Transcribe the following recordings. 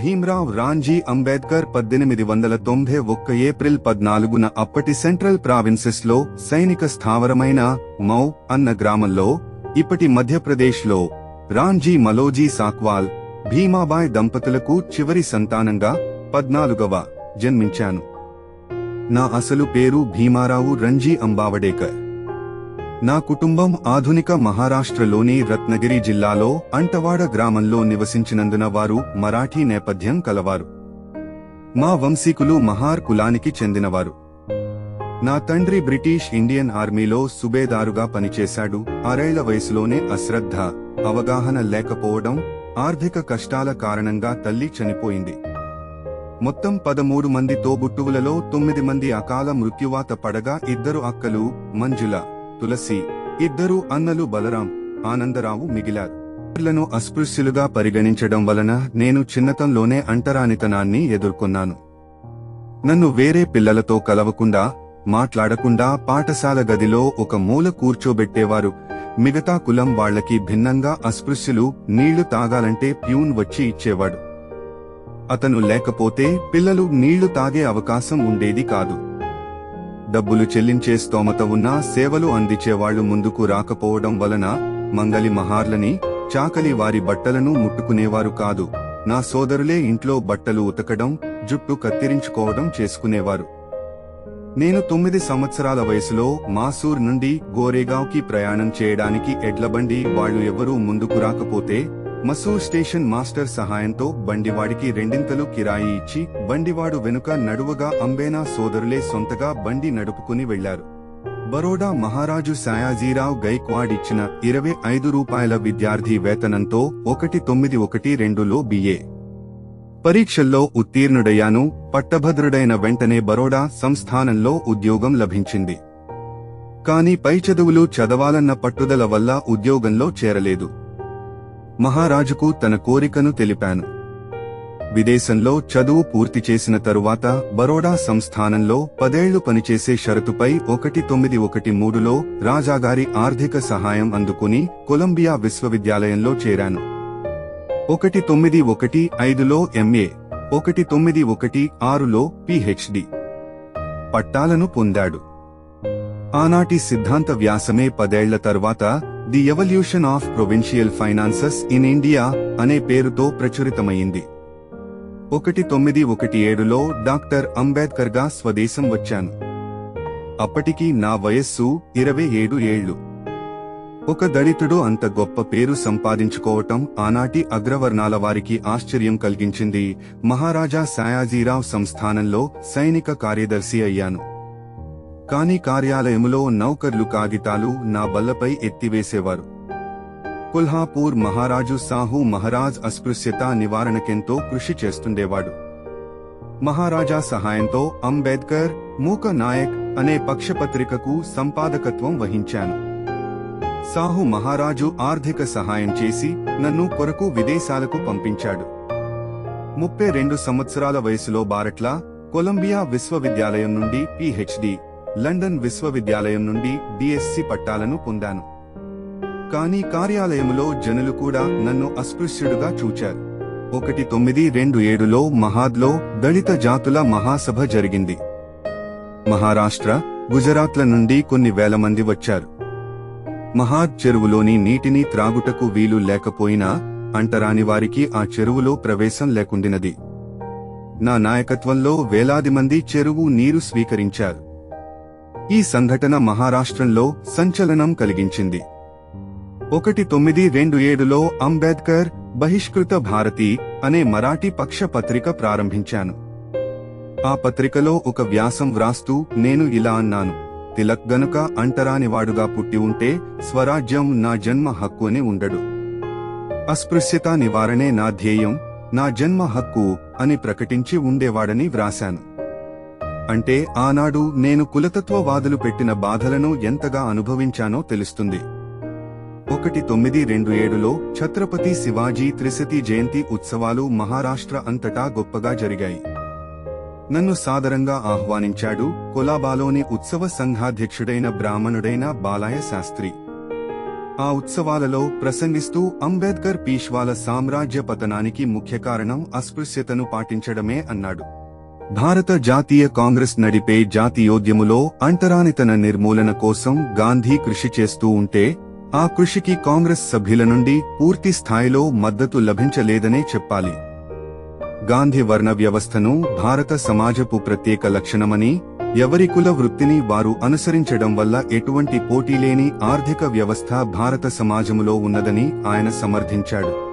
భీమ్రావ్ రాంజీ అంబేద్కర్ పద్దెనిమిది వందల తొంభై ఒక్క ఏప్రిల్ పద్నాలుగున అప్పటి సెంట్రల్ ప్రావిన్సెస్లో సైనిక స్థావరమైన మౌ అన్న గ్రామంలో ఇప్పటి మధ్యప్రదేశ్లో రాంజీ మలోజీ సాక్వాల్ భీమాబాయ్ దంపతులకు చివరి సంతానంగా పద్నాలుగవ జన్మించాను. నా అసలు పేరు భీమారావు రంజీ అంబావడేకర్. నా కుటుంబం ఆధునిక మహారాష్ట్రలోని రత్నగిరి జిల్లాలో అంటవాడ గ్రామంలో నివసించినందున వారు మరాఠీ నేపథ్యం కలవారు. మా వంశీకులు మహార్ కులానికి చెందినవారు. నా తండ్రి బ్రిటిష్ ఇండియన్ ఆర్మీలో సుబేదారుగా పనిచేశాడు. ఆరేళ్ళ వయసులోనే అశ్రద్ధ అవగాహన లేకపోవడం ఆర్థిక కష్టాల కారణంగా తల్లి చనిపోయింది. మొత్తం పదమూడు మంది తోబుట్టువులలో తొమ్మిది మంది అకాల మృత్యువాత పడగా ఇద్దరు అక్కలు మంజుల తులసి ఇద్దరు అన్నలు బలరాం ఆనందరావు మిగిలారు. పిల్లను అస్పృశ్యులుగా పరిగణించడం వలన నేను చిన్నతంలోనే అంటరానితనాన్ని ఎదుర్కొన్నాను. నన్ను వేరే పిల్లలతో కలవకుండా మాట్లాడకుండా పాఠశాల గదిలో ఒక మూల కూర్చోబెట్టేవారు మిగతా కులం వాళ్ళకి భిన్నంగా అస్పృశ్యులు నీళ్ళు తాగాలంటే ప్యూన్ వచ్చి ఇచ్చేవాడు. అతను లేకపోతే పిల్లలు నీళ్ళు తాగే అవకాశం ఉండేది కాదు. డబ్బులు చెల్లించే స్తోమత ఉన్నా సేవలు అందించేవాళ్ళు ముందుకు రాకపోవడం వలన మంగలి మహార్లని చాకలి వారి బట్టలను ముట్టుకునేవారు కాదు. నా సోదరులే ఇంట్లో బట్టలు ఉతకడం జుట్టు కత్తిరించుకోవడం చేసుకునేవారు. నేను తొమ్మిది సంవత్సరాల వయసులో మాసూర్ నుండి గోరేగావ్కి ప్రయాణం చేయడానికి ఎడ్లబండి వాళ్ళు ఎవరూ ముందుకు రాకపోతే మసూర్ స్టేషన్ మాస్టర్ సహాయంతో బండివాడికి రెండింతలు కిరాయి ఇచ్చి బండివాడు వెనుక నడువగా అంబేనా సోదరులే సొంతగా బండి నడుపుకుని వెళ్ళారు. బరోడా మహారాజు సాయాజీరావు గైక్వాడ్ ఇచ్చిన ఇరవై ఐదు రూపాయల విద్యార్థి వేతనంతో ఒకటి తొమ్మిది ఒకటి రెండులో బిఏ. పరీక్షల్లో ఉత్తీర్ణుడయ్యాను పట్టభద్రుడైన వెంటనే బరోడా సంస్థానంలో ఉద్యోగం లభించింది. కాని పై చదువులు చదవాలన్న పట్టుదల వల్ల ఉద్యోగంలో చేరలేదు. మహారాజుకు తన కోరికను తెలిపాను. విదేశంలో చదువు పూర్తి చేసిన తరువాత బరోడా సంస్థానంలో పదేళ్ళు పనిచేసే షరతుపై ఒకటి తొమ్మిది ఒకటి మూడులో రాజాగారి ఆర్థిక సహాయం అందుకుని కొలంబియా విశ్వవిద్యాలయంలో చేరాను. ఒకటి తొమ్మిది ఒకటి ఐదులో ఎంఏ ఒకటి తొమ్మిది ఒకటి ఆరులో పిహెచ్డి పట్టాలను పొందాడు. ఆనాటి సిద్ధాంత వ్యాసమే పదేళ్ళ తర్వాత the evolution of provincial finances in India అనే పేరుతో ప్రచురితమైంది. ఒకటి తొమ్మిది ఒకటి ఏడులో డాక్టర్ అంబేద్కర్గా స్వదేశం వచ్చాను. అప్పటికి నా వయస్సు ఇరవై ఏడు ఏళ్ళు ఒక దళితుడు అంత గొప్ప పేరు సంపాదించుకోవటం ఆనాటి అగ్రవర్ణాల వారికి ఆశ్చర్యం కలిగించింది. మహారాజా సాయాజీరావ్ సంస్థానంలో సైనిక కార్యదర్శి అయ్యాను. కాని కార్యాలయములో నౌకర్లు కాగితాలు నా బల్లపై ఎత్తివేసేవారు. కొల్హాపూర్ మహారాజు సాహు మహారాజ్ అస్పృశ్యత నివారణకెంతో కృషి చేస్తుండేవాడు. మహారాజా సహాయంతో అంబేద్కర్ మూక నాయక్ అనే పక్షపత్రికకు సంపాదకత్వం వహించాను. సాహు మహారాజు ఆర్థిక సహాయం చేసి నన్ను కొరకు విదేశాలకు పంపించాడు. ముప్పై రెండు సంవత్సరాల వయసులో బారట్ల కొలంబియా విశ్వవిద్యాలయం నుండి పిహెచ్డి లండన్ విశ్వవిద్యాలయం నుండి డిఎస్సి పట్టాలను పొందాను. కానీ కార్యాలయములో జనులు కూడా నన్ను అస్పృశ్యుడుగా చూచారు. ఒకటి తొమ్మిది రెండు ఏడులో మహాద్లో దళిత జాతుల మహాసభ జరిగింది. మహారాష్ట్ర గుజరాత్ల నుండి కొన్ని వేల మంది వచ్చారు. మహాద్ చెరువులోని నీటిని త్రాగుటకు వీలు లేకపోయినా అంటరాని వారికి ఆ చెరువులో ప్రవేశం లేకుండినది. నా నాయకత్వంలో వేలాది మంది చెరువు నీరు స్వీకరించారు. ఈ సంఘటన మహారాష్ట్రంలో సంచలనం కలిగించింది. ఒకటి తొమ్మిది రెండు ఏడులో అంబేద్కర్ బహిష్కృత భారతి అనే మరాఠీ పక్ష పత్రిక ప్రారంభించాను. ఆ పత్రికలో ఒక వ్యాసం వ్రాస్తూ నేను ఇలా అన్నాను తిలక్ గనుక అంటరానివాడుగా పుట్టి ఉంటే స్వరాజ్యం నా జన్మ హక్కు అని ఉండడు. అస్పృశ్యత నివారణే నా ధ్యేయం నా జన్మ హక్కు అని ప్రకటించి ఉండేవాడని వ్రాశాను. అంటే ఆనాడు నేను కులతత్వవాదులు పెట్టిన బాధలను ఎంతగా అనుభవించానో తెలుస్తుంది. ఒకటి తొమ్మిది రెండు ఏడులో ఛత్రపతి శివాజీ త్రిశతి జయంతి ఉత్సవాలు మహారాష్ట్ర అంతటా గొప్పగా జరిగాయి. నన్ను సాదరంగా ఆహ్వానించాడు కొలాబాలోని ఉత్సవ సంఘాధ్యక్షుడైన బ్రాహ్మణుడైన బాలాయ శాస్త్రి. ఆ ఉత్సవాలలో ప్రసంగిస్తూ అంబేద్కర్ పీష్వాల సామ్రాజ్య పతనానికి ముఖ్య కారణం అస్పృశ్యతను పాటించడమే అన్నాడు. భారత జాతీయ కాంగ్రెస్ నడిపే జాతీయోద్యములో అంటరానితన నిర్మూలన కోసం గాంధీ కృషి చేస్తూ ఉంటే ఆ కృషికి కాంగ్రెస్ సభ్యుల నుండి పూర్తి స్థాయిలో మద్దతు లభించలేదనే చెప్పాలి. గాంధీ వర్ణ వ్యవస్థను భారత సమాజపు ప్రత్యేక లక్షణమని ఎవరి కుల వృత్తిని వారు అనుసరించడం వల్ల ఎటువంటి పోటీలేని ఆర్థిక వ్యవస్థ భారత సమాజములో ఉన్నదని ఆయన సమర్థించాడు.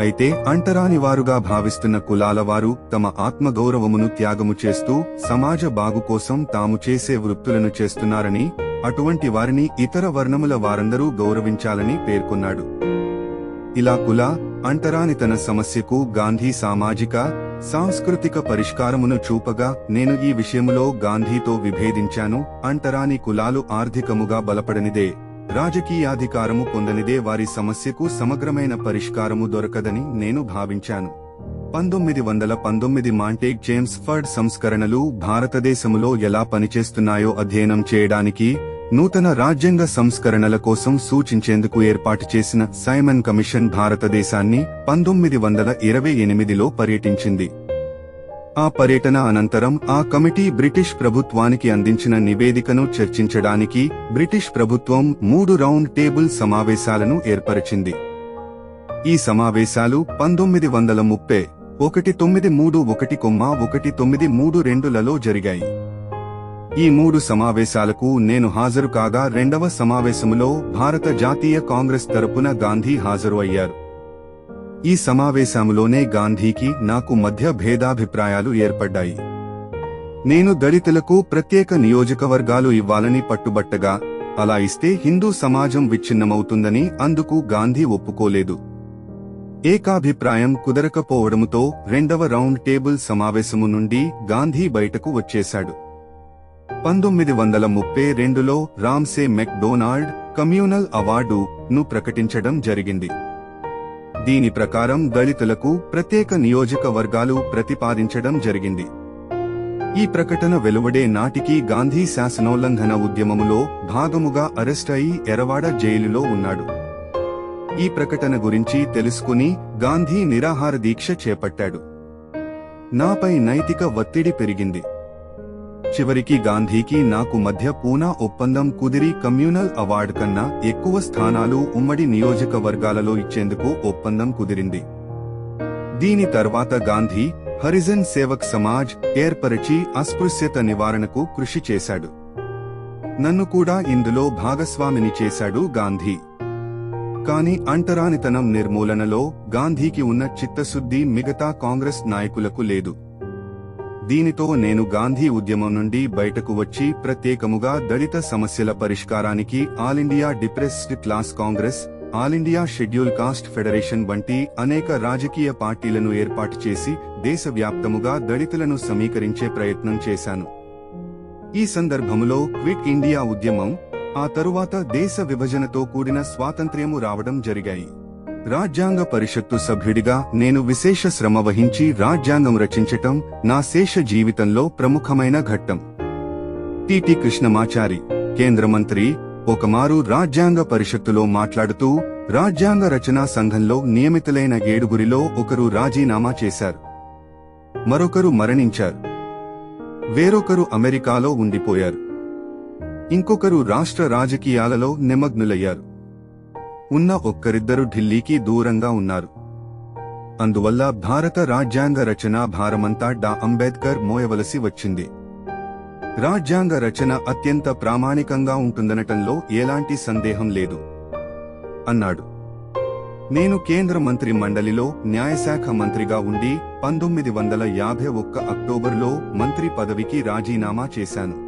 అయితే అంటరాని వారుగా భావిస్తున్న కులాల వారు తమ ఆత్మగౌరవమును త్యాగము చేస్తూ సమాజ బాగు కోసం తాము చేసే వృత్తులను చేస్తున్నారని అటువంటి వారిని ఇతర వర్ణముల వారందరూ గౌరవించాలని పేర్కొన్నాడు. ఇలా కుల అంటరానితన సమస్యకు గాంధీ సామాజిక సాంస్కృతిక పరిష్కారమును చూపగా నేను ఈ విషయములో గాంధీతో విభేదించాను అంటరాని కులాలు ఆర్థికముగా బలపడనిదే. రాజకీయాధికారము పొందనిదే వారి సమస్యకు సమగ్రమైన పరిష్కారము దొరకదని నేను భావించాను. పంతొమ్మిది వందల పంతొమ్మిది మాంటేక్ జేమ్స్ ఫర్డ్ సంస్కరణలు భారతదేశములో ఎలా పనిచేస్తున్నాయో అధ్యయనం చేయడానికి నూతన రాజ్యాంగ సంస్కరణల కోసం సూచించేందుకు ఏర్పాటు చేసిన సైమన్ కమిషన్ భారతదేశాన్ని పంతొమ్మిది వందల ఇరవై ఎనిమిదిలో పర్యటించింది. ఆ పర్యటన అనంతరం ఆ కమిటీ బ్రిటిష్ ప్రభుత్వానికి అందించిన నివేదికను చర్చించడానికి బ్రిటిష్ ప్రభుత్వం మూడు రౌండ్ టేబుల్ సమావేశాలను ఏర్పరిచింది. ఈ సమావేశాలు పంతొమ్మిది వందల ముప్పై ఒకటి తొమ్మిది మూడు ఒకటి కొమ్మ ఒకటి తొమ్మిది మూడు రెండులలో జరిగాయి. ఈ మూడు సమావేశాలకు నేను హాజరు కాగా రెండవ సమావేశములో భారత జాతీయ కాంగ్రెస్ తరపున గాంధీ హాజరు అయ్యారు. ఈ సమావేశంలోనే గాంధీకి నాకు మధ్య భేదాభిప్రాయాలు ఏర్పడ్డాయి. నేను దళితులకు ప్రత్యేక నియోజకవర్గాలు ఇవ్వాలని పట్టుబట్టగా అలా ఇస్తే హిందూ సమాజం విచ్ఛిన్నమవుతుందని అందుకు గాంధీ ఒప్పుకోలేదు. ఏకాభిప్రాయం కుదరకపోవడముతో రెండవ రౌండ్ టేబుల్ సమావేశము నుండి గాంధీ బయటకు వచ్చేశాడు. పంతొమ్మిది వందల ముప్పై రెండులో రామ్సే మెక్డొనాల్డ్ కమ్యూనల్ అవార్డు ను ప్రకటించడం జరిగింది. దీని ప్రకారం దళితులకు ప్రత్యేక నియోజకవర్గాలు ప్రతిపాదించడం జరిగింది. ఈ ప్రకటన వెలువడే నాటికి గాంధీ శాసనోల్లంఘన ఉద్యమములో భాగముగా అరెస్ట్ అయి ఎరవాడ జైలులో ఉన్నాడు. ఈ ప్రకటన గురించి తెలుసుకుని గాంధీ నిరాహార దీక్ష చేపట్టాడు. నాపై నైతిక ఒత్తిడి పెరిగింది. చివరికి గాంధీకి నాకు మధ్య పూనా ఒప్పందం కుదిరి కమ్యూనల్ అవార్డు కన్నా ఎక్కువ స్థానాలు ఉమ్మడి నియోజకవర్గాలలో ఇచ్చేందుకు ఒప్పందం కుదిరింది. దీని తర్వాత గాంధీ హరిజన్ సేవక్ సమాజ్ ఏర్పరిచి అస్పృశ్యత నివారణకు కృషి చేశాడు. నన్ను కూడా ఇందులో భాగస్వామిని చేశాడు గాంధీ. కాని అంటరానితనం నిర్మూలనలో గాంధీకి ఉన్న చిత్తశుద్ధి మిగతా కాంగ్రెస్ నాయకులకు లేదు. దీనితో నేను గాంధీ ఉద్యమం నుండి బయటకు వచ్చి ప్రత్యేకముగా దళిత సమస్యల పరిష్కారానికి All India Depressed Class Congress All India Schedule Caste Federation వంటి అనేక రాజకీయ పార్టీలను ఏర్పాటు చేసి దేశవ్యాప్తముగా దళితులను సమీకరించే ప్రయత్నం చేశాను. ఈ సందర్భములో క్విట్ ఇండియా ఉద్యమం ఆ తరువాత దేశ విభజనతో కూడిన స్వాతంత్ర్యము రావడం జరిగాయి. రాజ్యాంగ పరిషత్తు సభ్యుడిగా నేను విశేష శ్రమ వహించి రాజ్యాంగం రచించటం నా శేష జీవితంలో ప్రముఖమైన ఘట్టం. టిటి కృష్ణమాచారి కేంద్ర మంత్రి ఒకమారు రాజ్యాంగ పరిషత్తులో మాట్లాడుతూ రాజ్యాంగ రచనా సంఘంలో నియమితులైన ఏడుగురిలో ఒకరు రాజీనామా చేశారు. మరొకరు మరణించారు. వేరొకరు అమెరికాలో ఉండిపోయారు. ఇంకొకరు రాష్ట్ర రాజకీయాలలో నిమగ్నులయ్యారు. ఉన్న ఒక్కరిద్దరు ఢిల్లీకి దూరంగా ఉన్నారు. అందువల్ల భారత రాజ్యాంగ రచన భారమంతా డా. అంబేద్కర్ మోయవలసి వచ్చింది. రాజ్యాంగ రచన అత్యంత ప్రామాణికంగా ఉంటుందనటంలో ఎలాంటి సందేహం లేదు. అన్నాడు. నేను కేంద్ర మంత్రి మండలిలో న్యాయశాఖ మంత్రిగా ఉండి పంతొమ్మిది వందల యాభై ఒక్క అక్టోబర్లో మంత్రి పదవికి రాజీనామా చేశాను.